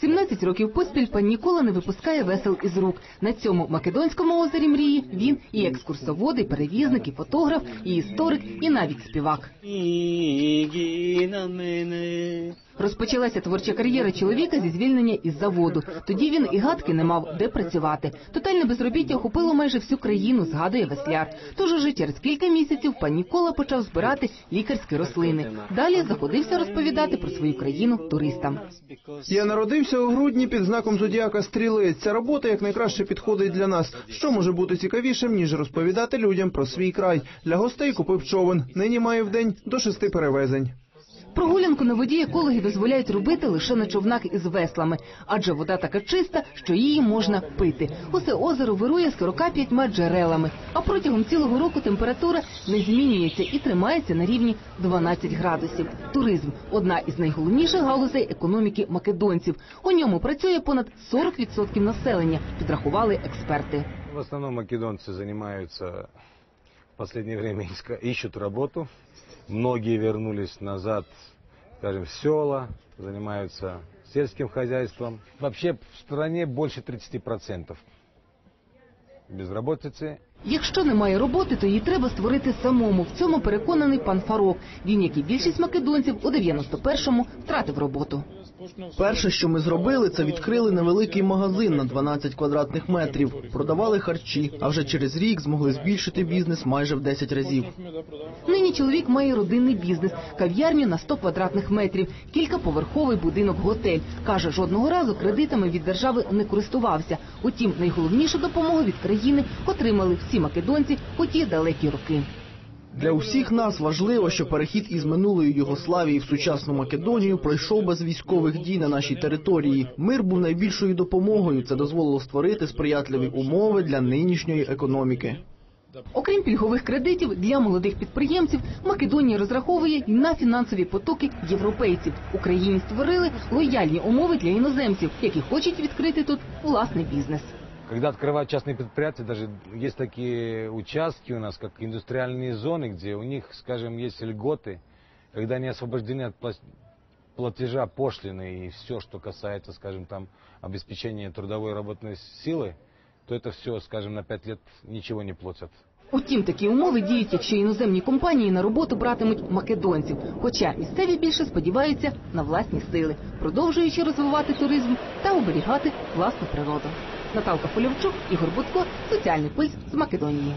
17 років поспіль пан Нікола не випускає весел із рук. На цьому македонському озері мрії він і екскурсовод, і перевізник, і фотограф, і історик, і навіть співак. Розпочалася творча кар'єра чоловіка зі звільнення із заводу. Тоді він і гадки не мав, де працювати. Тотальне безробіття охопило майже всю країну, згадує весляр. Тож уже через кілька місяців пан Нікола почав збирати лікарські рослини. Далі заходився розповідати про свою країну туристам. Я народився у грудні під знаком зодіака стрілець. Ця робота якнайкраще підходить для нас. Що може бути цікавішим, ніж розповідати людям про свій край? Для гостей купив човен. Нині маю в день до шести перевезень. Прогулянку на воді екологи дозволяють робити лише на човнах із веслами, адже вода така чиста, що її можна пити. Усе озеро вирує з 45 джерелами, а протягом цілого року температура не змінюється і тримається на рівні 12 градусів. Туризм одна із найголовніших галузей економіки македонців. У ньому працює понад 40% населення, підрахували експерти. В основном македонцы занимаются в последнее время ищут работу. Многие вернулись назад, скажем, в села, занимаются сельским хозяйством. Вообще в стране больше 30% безработицы. Якщо немає роботи, то її треба створити самому. В цьому переконаний пан Фарок. Він, як і більшість македонців, у 91-му втратив роботу. Перше, що ми зробили, це відкрили невеликий магазин на 12 квадратних метрів, продавали харчі, а вже через рік змогли збільшити бізнес майже в 10 разів. Нині чоловік має родинний бізнес, кав'ярню на 100 квадратних метрів, кількаповерховий будинок-готель. Каже, жодного разу кредитами від держави не користувався. Утім, найголовнішу допомогу від країни отримали всі македонці у ті далекі роки. Для усіх нас важливо, що перехід із минулої Югославії в сучасну Македонію пройшов без військових дій на нашій території. Мир був найбільшою допомогою. Це дозволило створити сприятливі умови для нинішньої економіки. Окрім пільгових кредитів для молодих підприємців, Македонія розраховує на фінансові потоки європейців. Україні створили лояльні умови для іноземців, які хочуть відкрити тут власний бізнес. Когда открывают частные предприятия, даже есть такие участки у нас, как индустриальные зоны, где у них, скажем, есть льготы, когда они освобождены от плас- платежа пошлины и все, что касается, скажем, там обеспечения трудовой работной силы, то это все, скажем, на пять лет ничего не платят. Утім, такі умови діють, якщо іноземні компанії на роботу братимуть македонців. Хоча місцеві більше сподіваються на власні сили, продовжуючи розвивати туризм та оберігати власну природу. Наталка Полівчук, Ігор Будко, соціальний пульс з Македонії.